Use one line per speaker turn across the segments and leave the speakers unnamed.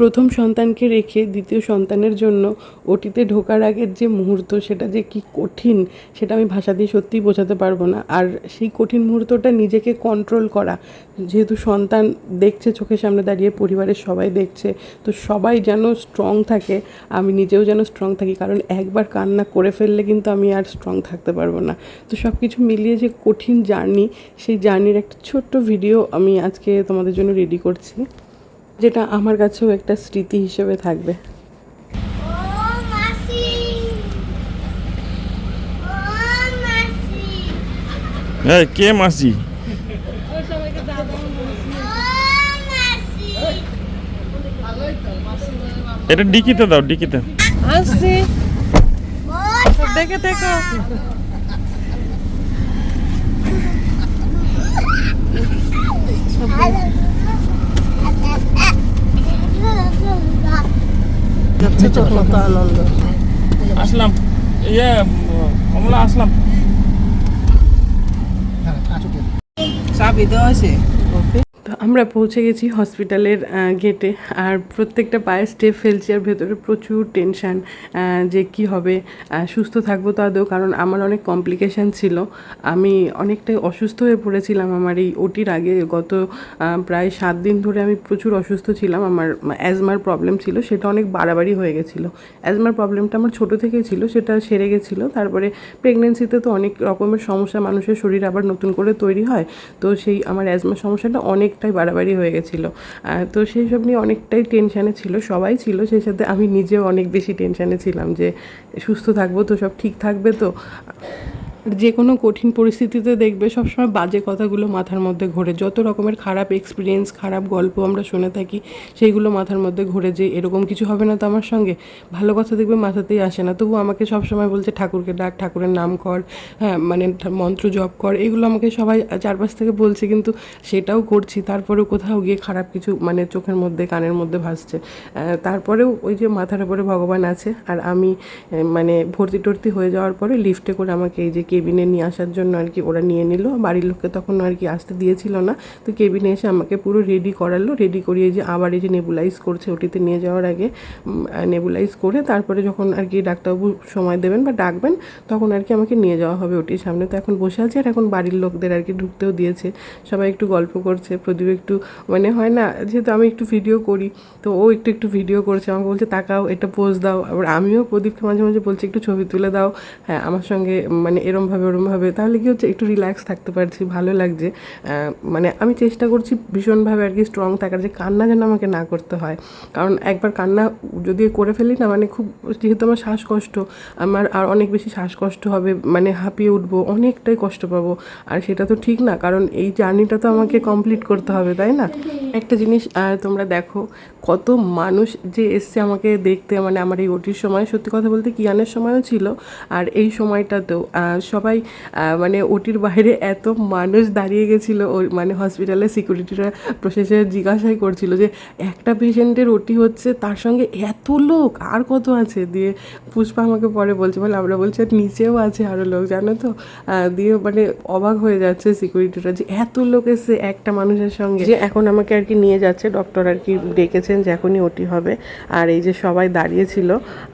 প্রথম সন্তানকে রেখে দ্বিতীয় সন্তানের জন্য ওটিতে ঢোকার আগের যে মুহূর্ত, সেটা যে কি কঠিন, সেটা আমি ভাষা দিয়ে সত্যিই বোঝাতে পারব না। আর সেই কঠিন মুহূর্তটা নিজেকে কন্ট্রোল করা। যেহেতু সন্তান দেখছে, চোখের সামনে দাঁড়িয়ে পরিবারের সবাই দেখছে, তো সবাই যেন স্ট্রং থাকে, আমি নিজেও যেন স্ট্রং থাকি। কারণ একবার কান্না করে ফেললে কিন্তু আমি আর স্ট্রং থাকতে পারব না। তো সব কিছু মিলিয়ে যে কঠিন জার্নি সেই জার্নির একটা ছোট্ট ভিডিও আমি আজকে তোমাদের জন্য রেডি করছি। যেটা আমার কাছেও একটা স্মৃতি হিসেবে থাকবে।
ও মাসি ও মাসি
এই কে মাসি? এটা ডিকিতে দাও ডিকিতে।
আসছি। দেখে দেখো। কত আনন্দ
আসলাম। ইয়ে কমলা আসলাম।
চাবি দেওয়া আছে আমরা পৌঁছে গেছি হসপিটালের গেটে আর প্রত্যেকটা পায়ে স্টেপ ফেলছি আর ভেতরে প্রচুর টেনশান যে কি হবে সুস্থ থাকব তো আদৌ, কারণ আমার অনেক কমপ্লিকেশান ছিল। আমি অনেকটাই অসুস্থ হয়ে পড়েছিলাম আমার এই ওটির আগে। গত প্রায় সাত দিন ধরে আমি প্রচুর অসুস্থ ছিলাম। আমার অ্যাজমার প্রবলেম ছিল, সেটা অনেক বাড়াবাড়ি হয়ে গেছিল। অ্যাজমার প্রবলেমটা আমার ছোটো থেকেই ছিল, সেটা সেরে গেছিল। তারপরে প্রেগনেন্সিতে তো অনেক রকমের সমস্যা, মানুষের শরীর আবার নতুন করে তৈরি হয়। তো সেই আমার অ্যাজমার সমস্যাটা অনেকটাই বাড়াবাড়ি হয়ে গেছিল। তো সেই সব নিয়ে অনেকটাই টেনশানে ছিল, সবাই ছিল, সেই সাথে আমি নিজেও অনেক বেশি টেনশানে ছিলাম যে, সুস্থ থাকব তো সব ঠিক থাকবে তো? যে কোনো কঠিন পরিস্থিতিতে দেখবে সবসময় বাজে কথাগুলো মাথার মধ্যে ঘোরে। যত রকমের খারাপ এক্সপিরিয়েন্স খারাপ গল্প আমরা শুনে থাকি, সেইগুলো মাথার মধ্যে ঘোরে যে এরকম কিছু হবে না তো আমার সঙ্গে। ভালো কথা দেখবে মাথাতেই আসে না। তবু আমাকে সবসময় বলছে, ঠাকুরকে ডাক, ঠাকুরের নাম কর হ্যাঁ মানে মন্ত্র জপ কর। এগুলো আমাকে সবাই চারপাশ থেকে বলছে কিন্তু সেটাও করছি। তারপরেও কোথাও গিয়ে খারাপ কিছু মানে চোখের মধ্যে, কানের মধ্যে ভাসছে। তারপরেও ওই যে মাথার উপরে ভগবান আছে। আর আমি মানে ভর্তি টর্তি হয়ে যাওয়ার পরে লিফটে করে আমাকে এই যে কেবিনে নিয়ে আসার জন্য আর কি ওরা নিয়ে নিল। বাড়ির লোককে তখন আর কি আসতে দিয়েছিল না। তো কেবিনে এসে আমাকে পুরো রেডি করালো। রেডি করিয়ে যে আবার এই যে নেবুলাইজ করছে ওটিতে নিয়ে যাওয়ার আগে নেবুলাইজ করে তারপরে যখন আর কি ডাক্তারবাবু সময় দেবেন বা ডাকবেন, তখন আর কি আমাকে নিয়ে যাওয়া হবে ওটির সামনে। তো এখন বসে আছে আর এখন বাড়ির লোকদের আর কি ঢুকতেও দিয়েছে। সবাই একটু গল্প করছে। প্রদীপ একটু মানে হয় না, যেহেতু আমি একটু ভিডিও করি, তো ও একটু একটু ভিডিও করছে। আমাকে বলছে, তাকাও এটা পোজ দাও। আবার আমিও প্রদীপকে মাঝে মাঝে বলছি, একটু ছবি তুলে দাও। হ্যাঁ আমার সঙ্গে মানে এরমভাবে ওরমভাবে তাহলে কি হচ্ছে? একটু রিল্যাক্স থাকতে পারছি ভালো লাগছে। মানে আমি চেষ্টা করছি ভীষণভাবে আর কি স্ট্রং থাকার যে কান্না যেন আমাকে না করতে হয়। কারণ একবার কান্না যদি করে ফেলি না মানে খুব যেহেতু আমার শ্বাসকষ্ট আমার আর অনেক বেশি শ্বাসকষ্ট হবে মানে হাঁপিয়ে উঠবো অনেকটাই কষ্ট পাবো। আর সেটা তো ঠিক না কারণ এই জার্নিটা তো আমাকে কমপ্লিট করতে হবে তাই না? একটা জিনিস আহ, তোমরা দেখো কত মানুষ যে এসছে আমাকে দেখতে মানে আমার এই ওটির সময় সত্যি কথা বলতে কিয়ানের সময়ও ছিল আর এই সময়টাতেও সবাই মানে ওটির বাইরে এত মানুষ দাঁড়িয়ে গেছিল মানে হসপিটালের সিকিউরিটিরা প্রসেসে জিজ্ঞাসাই করছিল যে, একটা পেশেন্টের ওটি হচ্ছে তার সঙ্গে এত লোক, আর কত আছে? দিয়ে পুষ্পা আমাকে পরে বলছে বলে আমরা বলছি, "আর নিচেও আছে আরও লোক, জানো তো? দিয়ে মানে অবাক হয়ে যাচ্ছে সিকিউরিটিরা যে, এত লোক এসে একটা মানুষের সঙ্গে। যে, এখন আমাকে আর কি নিয়ে যাচ্ছে ডক্টর আর কি ডেকেছেন যে, এখনই ওটি হবে। আর এই যে, সবাই দাঁড়িয়েছিল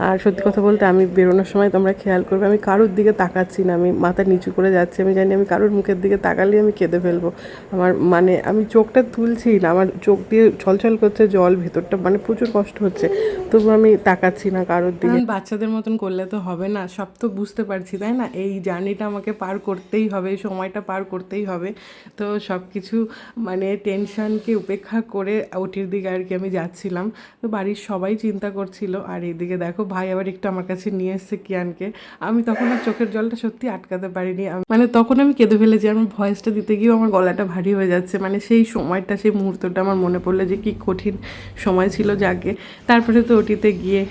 আর সত্যি কথা বলতে আমি বেরোনোর সময় তোমরা খেয়াল করবে, আমি কারোর দিকে তাকাচ্ছি না, আমি মাথা নিচু করে যাচ্ছি, আমি জানি আমি কারোর মুখের দিকে তাকালে আমি কেঁদে ফেলব। আমার মানে আমি চোখটা তুলছি না, আমার চোখ দিয়ে ছলছল করছে জল, ভেতরটা মানে প্রচুর কষ্ট হচ্ছে। তবু আমি তাকাচ্ছি না কারোর দিকে। বাচ্চাদের মতন করলে তো হবে না, সব তো বুঝতে পারছি, তাই না? এই জার্নিটা আমাকে পার করতেই হবে সময়টা পার করতেই হবে। তো সব কিছু মানে টেনশনকে উপেক্ষা করে ওটির দিকে আর কি আমি যাচ্ছিলাম। তো বাড়ির সবাই চিন্তা করছিল, আর এইদিকে দেখো ভাই আবার একটু আমার কাছে নিয়ে এসছে কিয়ানকে। আমি তখন আর চোখের জলটা সত্যি আটকাতে পারিনি। মানে তখন আমি কেঁদে ফেলেছি আমার ভয়েসটা দিতে গিয়েও আমার গলাটা ভারী হয়ে যাচ্ছে। মানে সেই সময়টা, সেই মুহূর্তটা আমার মনে পড়ল যে কি কঠিন সময় ছিল যাকে। তারপরে তো ওটিতে গিয়ে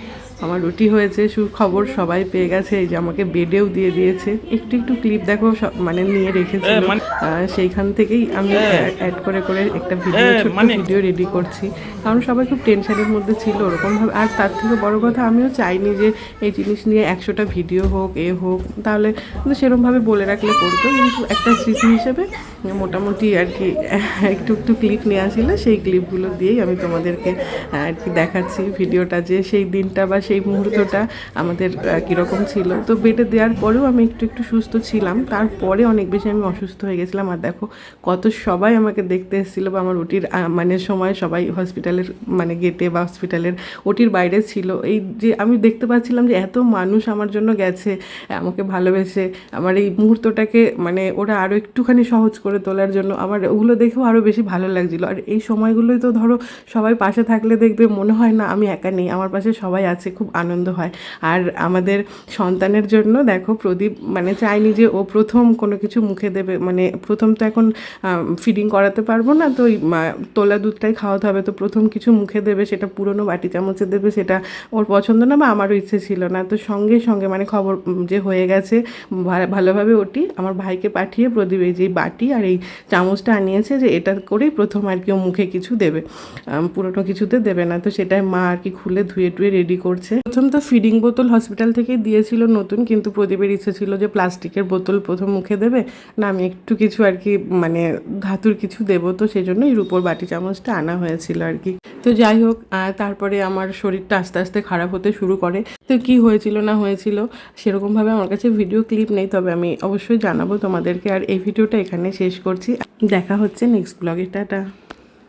আমার রুটি হয়েছে, সুখবর সবাই পেয়ে গেছে। এই যে আমাকে বেডেও দিয়ে দিয়েছে। একটু একটু ক্লিপ দেখো মানে নিয়ে রেখেছে রেখেছিল সেইখান থেকেই আমি অ্যাড করে করে একটা ভিডিও ছোট্ট
মানে-
ভিডিও রেডি করছি। কারণ সবাই খুব টেনশনের মধ্যে ছিল ওরকমভাবে। আর তার থেকে বড় কথা আমিও চাইনি যে এই জিনিস নিয়ে একশোটা ভিডিও হোক এ হোক তাহলে কিন্তু সেরকমভাবে বলে রাখলে করতো। কিন্তু একটা স্মৃতি হিসেবে মোটামুটি আর কি একটু একটু ক্লিপ নিয়ে আসলে সেই ক্লিপগুলো দিয়েই আমি তোমাদেরকে আর কি দেখাচ্ছি ভিডিওটা যে সেই দিনটা বা সেই মুহূর্তটা আমাদের কীরকম ছিল। তো বেডে দেওয়ার পরেও আমি একটু একটু সুস্থ ছিলাম। তারপরে অনেক বেশি আমি অসুস্থ হয়ে গেছিলাম আর দেখো কত সবাই আমাকে দেখতে এসেছিল বা আমার ওটির মানে সময় সবাই হসপিটালের মানে গেটে বা হসপিটালের ওটির বাইরে ছিল। এই যে আমি দেখতে পাচ্ছিলাম যে এত মানুষ আমার জন্য গেছে, আমাকে ভালোবেসে। আমার এই মুহূর্তটাকে মানে ওরা আরও একটুখানি সহজ করে তোলার জন্য আমার ওগুলো দেখেও আরও বেশি ভালো লাগছিল। আর এই সময়গুলোই তো ধরো সবাই পাশে থাকলে দেখবে মনে হয় না আমি একা নেই, আমার পাশে সবাই আছে, খুব আনন্দ হয়। আর আমাদের সন্তানের জন্য দেখো প্রদীপ মানে চাইনি যে ও প্রথম কোনো কিছু মুখে দেবে মানে প্রথম তো এখন ফিডিং করাতে পারব না, তো তোলা দুধটাই খাওয়াতে হবে, তো প্রথম কিছু মুখে দেবে, সেটা পুরনো বাটি চামচে দেবে, সেটা ওর পছন্দ না বা আমারও ইচ্ছে ছিল না, তো সঙ্গে সঙ্গে মানে খবর যে হয়ে গেছে ভালোভাবে ওটি আমার ভাইকে পাঠিয়ে প্রদীপ এই যে বাটি আর এই চামচটা আনিয়েছে যে এটা করেই প্রথম আর কি ও মুখে কিছু দেবে পুরনো কিছুতে দেবে না, তো সেটাই মা আর কি খুলে ধুয়ে টুয়ে রেডি করছে। প্রথম তো ফিডিং বোতল হসপিটাল থেকেই দিয়েছিল নতুন, কিন্তু প্রদীপের ইচ্ছে ছিল যে প্লাস্টিকের বোতল প্রথম মুখে দেবে, না আমি একটু কিছু আর কি মানে ধাতুর কিছু দেব, তো সেই জন্য এই রূপোর বাটি চামচটা আনা হয়েছিল আর কি। তো যাই হোক তারপরে আমার শরীরটা আস্তে আস্তে খারাপ হতে শুরু করে। তো কি হয়েছিল না হয়েছিল, সেরকমভাবে আমার কাছে ভিডিও ক্লিপ নেই, তবে আমি অবশ্যই জানাব তোমাদেরকে। আর এই ভিডিওটা এখানে শেষ করছি। দেখা হচ্ছে নেক্সট ব্লগে, টাটা।